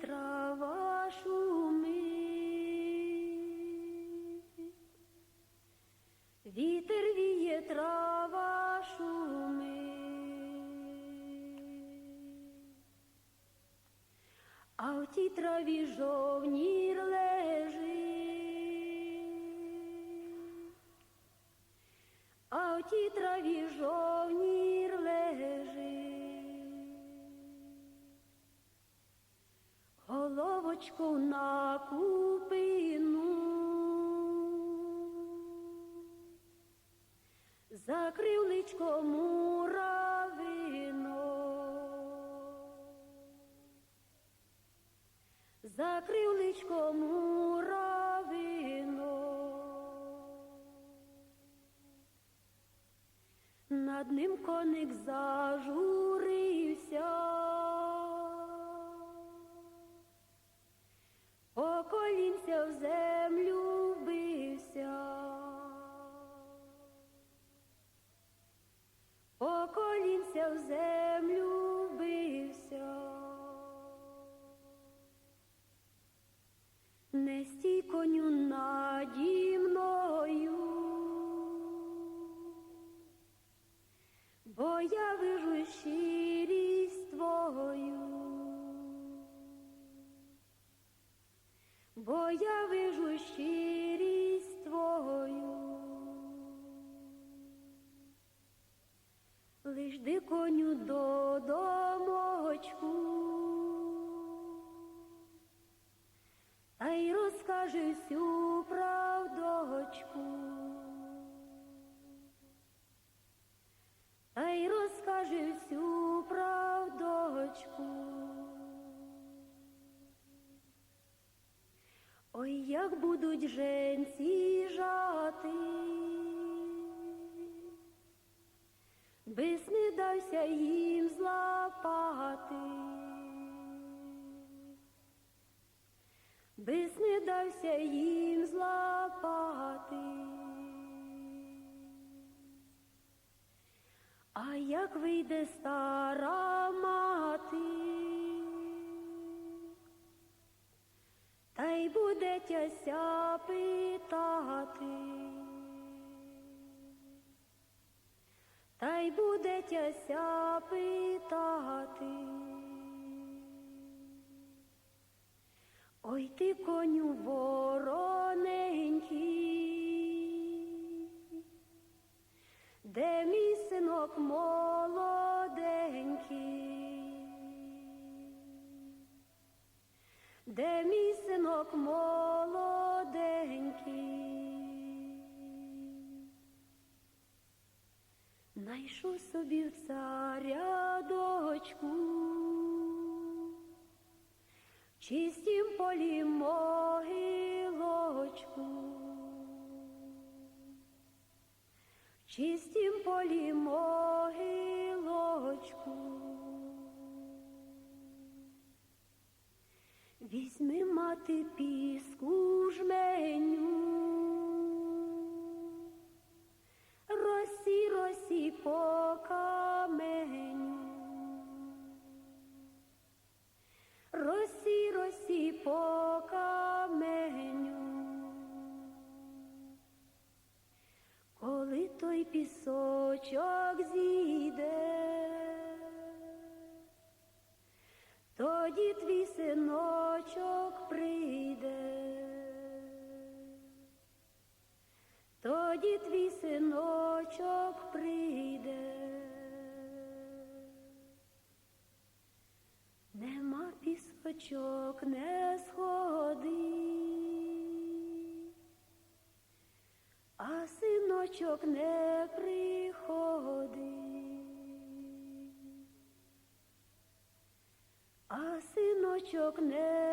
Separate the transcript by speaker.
Speaker 1: трава шумить, вітер віє, трава шумить, а в тій траві жовнір лежить, а в тій траві жовнір Головочку на купину, закрив личко муравино, закрив личко муравино, над ним коник зажурився. Бо я вижу щирість твою. бо я вижу щирість твою. Лиш ди коню Ой, будуть женці жати, без не дався їм злапати, без не дався їм злапати. А як вийде стара й буде тяся питати. Ой ти коню вороненький, де мій синок молоденький? Чистім полі могилочку, чистім полі могилочку. Візьми мати піску жменю, пісочок зійде. Тоді твій синочок прийде, тоді твій синочок прийде, нема пісочок, не сходи, а синочок не приходить. А синочок не.